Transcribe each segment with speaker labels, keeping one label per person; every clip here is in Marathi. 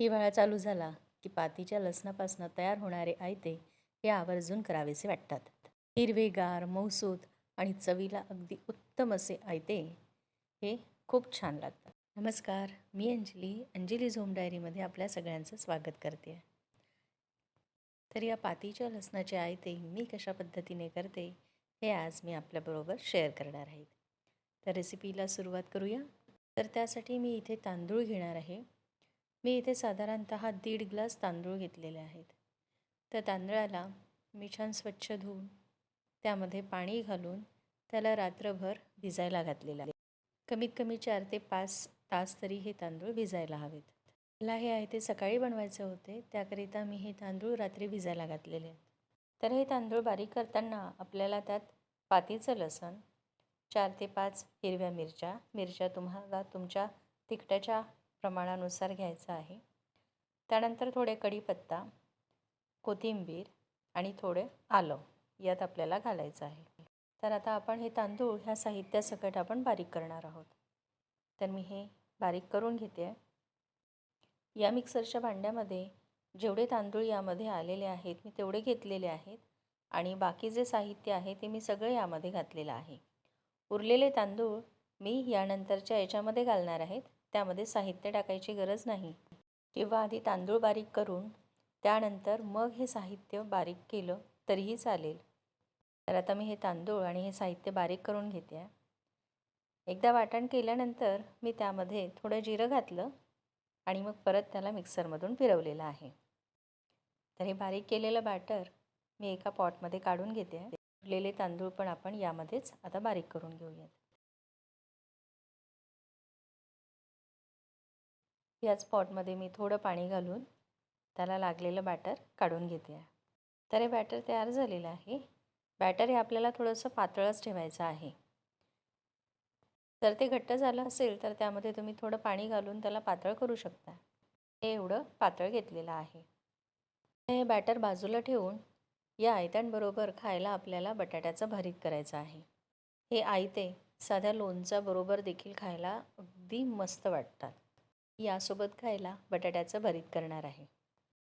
Speaker 1: हिवाळा चालू झाला की पातीच्या लसणापासून तयार होणारे आयते हे आवर्जून करावेसे वाटतात. हिरवेगार मौसूद आणि चवीला अगदी उत्तम असे आयते हे खूप छान लागतात. नमस्कार मी अंजली अंजली झोम डायरीमध्ये आपल्या सगळ्यांचं स्वागत करते. तर या पातीच्या लसणाचे आयते मी कशा पद्धतीने करते हे आज मी आपल्याबरोबर शेअर करणार आहे. तर रेसिपीला सुरुवात करूया. तर त्यासाठी मी इथे तांदूळ घेणार आहे. मी इथे साधारणत दीड ग्लास तांदूळ घेतलेले आहेत. तर तांदळाला मी छान स्वच्छ धुवून त्यामध्ये पाणी घालून त्याला रात्रभर भिजायला घातलेलं आहे. कमीत कमी चार ते पाच तास तरी हे तांदूळ भिजायला हवेत. मला हे आहे ते सकाळी बनवायचे होते त्याकरिता मी हे तांदूळ रात्री भिजायला घातलेले आहेत. तर हे तांदूळ बारीक करताना आपल्याला त्यात पातीचं लसण चार ते पाच हिरव्या मिरच्या मिरच्या तुम्हाला तुमच्या तिखटाच्या प्रमाणानुसार घ्यायचं आहे. त्यानंतर थोडे कढीपत्ता कोथिंबीर आणि थोडे आलं यात आपल्याला घालायचं आहे. तर आता आपण हे तांदूळ ह्या साहित्यासकट आपण बारीक करणार आहोत. तर मी हे बारीक करून घेते. या मिक्सरच्या भांड्यामध्ये जेवढे तांदूळ यामध्ये आलेले आहेत मी तेवढे घेतलेले आहेत आणि बाकी जे साहित्य आहे ते मी सगळे यामध्ये घातलेलं आहे. उरलेले तांदूळ मी यानंतरच्या याच्यामध्ये घालणार आहेत. त्यामध्ये साहित्य टाकायची गरज नाही. किंवा आधी तांदूळ बारीक करून त्यानंतर मग हे साहित्य बारीक केलं तरीही चालेल. तर आता मी हे तांदूळ आणि हे साहित्य बारीक करून घेते. आहे एकदा वाटण केल्यानंतर मी त्यामध्ये थोडं जिरं घातलं आणि मग परत त्याला मिक्सरमधून फिरवलेलं आहे. तर हे बारीक केलेलं बॅटर मी एका पॉटमध्ये काढून घेते. उरलेले तांदूळ पण आपण यामध्येच आता बारीक करून घेऊयात. याच पॉटमध्ये मी थोडं पाणी घालून त्याला लागलेलं बॅटर काढून घेते आहे. तर हे बॅटर तयार झालेलं आहे. बॅटर हे आपल्याला थोडंसं पातळच ठेवायचं आहे. जर ते घट्ट झालं असेल तर त्यामध्ये तुम्ही थोडं पाणी घालून त्याला पातळ करू शकता. हे एवढं पातळ घेतलेलं आहे. हे बॅटर बाजूला ठेवून या आयत्यांबरोबर खायला आपल्याला बटाट्याचं भरीत करायचं आहे. हे आयते साध्या लोणच्याबरोबर देखील खायला अगदी मस्त वाटतात. यासोबत खायला बटाट्याचं भरीत करणार आहे.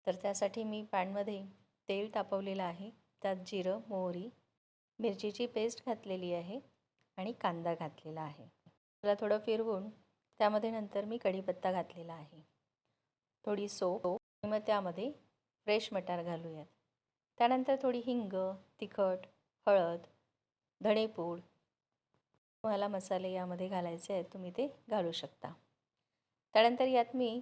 Speaker 1: तर त्यासाठी मी पॅनमध्ये तेल तापवलेलं आहे. त्यात जिरं मोहरी मिरचीची पेस्ट घातलेली आहे आणि कांदा घातलेला आहे. त्याला थोडं फिरवून त्यामध्ये नंतर मी कढीपत्ता घातलेला आहे. थोडी सोप मग त्यामध्ये फ्रेश मटार घालूयात. त्यानंतर थोडी हिंग तिखट हळद धणेपूड तुम्हाला मसाले यामध्ये घालायचे आहेत तुम्ही ते घालू शकता. त्यानंतर यात मी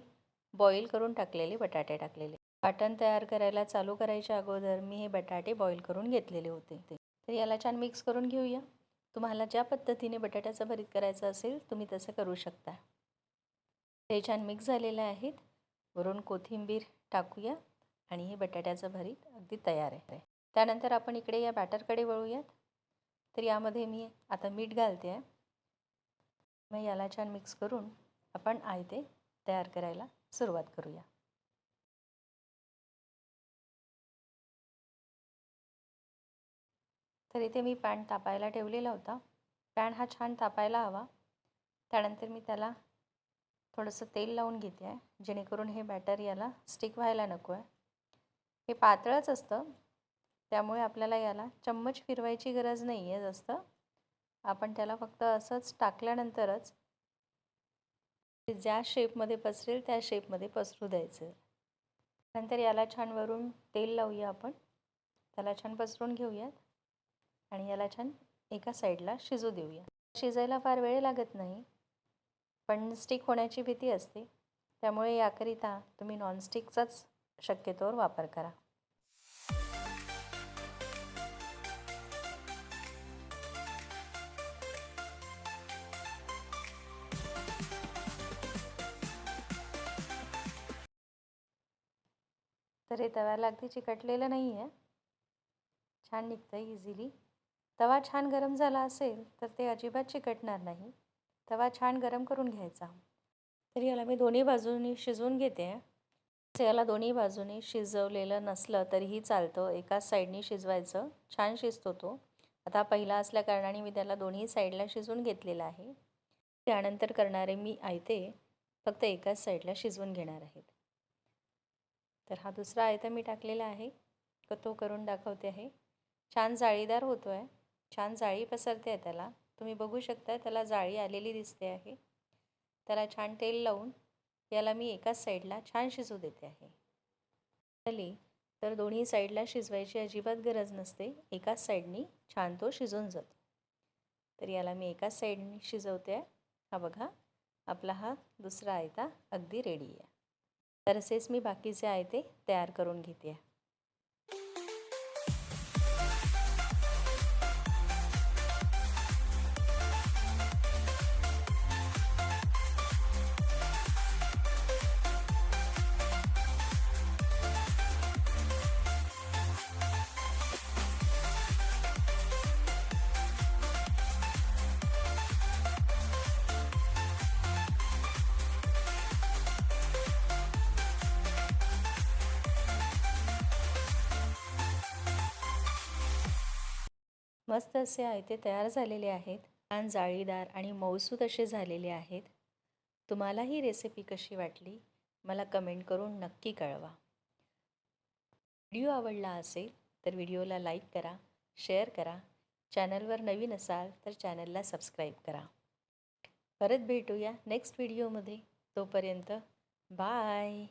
Speaker 1: बॉईल करून टाकलेले बटाटे टाकलेले. वाटण तयार करायला चालू करायच्या अगोदर मी हे बटाटे बॉईल करून घेतलेले होते तर याला छान मिक्स करून घेऊया. तुम्हाला ज्या पद्धतीने बटाट्याचं भरीत करायचं असेल तुम्ही तसं करू शकता. हे छान मिक्स झालेले आहेत. वरून कोथिंबीर टाकूया आणि हे बटाट्याचं भरीत अगदी तयार आहे. त्यानंतर आपण इकडे या बॅटरकडे वळूयात. तर यामध्ये मी आता मीठ घालते. आहे मग याला छान मिक्स करून आपण आयते तयार करायला सुरुवात करूया. तर इथे मी पॅन तापायला ठेवलेला होता. पॅन हा छान तापायला हवा. त्यानंतर मी त्याला थोडंसं तेल लावून घेते आहे जेणेकरून हे बॅटर याला स्टिक व्हायला नको आहे. हे पातळच असतं त्यामुळे आपल्याला याला चम्मच फिरवायची गरज नाही आहे जास्त. आपण त्याला फक्त असंच टाकल्यानंतरच ते ज्या शेपमध्ये पसरेल त्या शेपमध्ये पसरू द्यायचं. नंतर याला छान वरून तेल लावूया आपण. त्याला छान पसरून घेऊयात. आणि याला छान एका साईडला शिजू देऊया. शिजायला फार वेळ लागत नाही पण स्टिक होण्याची भीती असते. त्यामुळे याकरिता तुम्ही नॉनस्टिकचाच शक्यतोवर वापर करा. तर हे तव्याला अगदी चिकटलेलं नाही आहे छान निघतं इझिली तवा छान गरम झाला असेल तर ते अजिबात चिकटणार नाही. तवा छान गरम करून घ्यायचा. तर याला मी दोन्ही बाजूनी शिजवून घेते. याला दोन्ही बाजूनी शिजवलेलं नसलं तरीही चालतं. एकाच साईडनी शिजवायचं. छान शिजतो तो. आता पहिला असल्याकारणाने मी त्याला दोन्ही साईडला शिजवून घेतलेला आहे. त्यानंतर करणारे मी आयते. फक्त एकाच साईडला शिजवून घेणार आहेत. तर हा दुसरा आयता मी टाकलेला आहे क तो करून दाखवते आहे. छान जाळीदार होतो आहे छान जाळी पसरते आहे त्याला. तुम्ही बघू शकता त्याला जाळी आलेली दिसते आहे. त्याला छान तेल लावून याला मी एकाच साईडला छान शिजू देते आहे. झाली. तर दोन्ही साईडला शिजवायची अजिबात गरज नसते. एकाच साईडनी छान तो शिजून जातो. तर याला मी एकाच साईडनी शिजवते. आहे हा बघा आपला हा दुसरा आयता अगदी रेडी आहे. तर असेच मी बाकीचे आयते तयार करून घेते आहे. मस्त असे आयते तयार झालेले आहेत. छान जाळीदार आणि मौसूद असे झालेले आहेत. तुम्हाला ही रेसिपी कशी वाटली? मला कमेंट करून नक्की कळवा. व्हिडिओ आवडला असेल तर व्हिडिओला लाईक करा शेअर करा. चॅनलवर नवीन असाल तर चॅनलला सबस्क्राईब करा. परत भेटूया नेक्स्ट व्हिडिओमध्ये तोपर्यंत बाय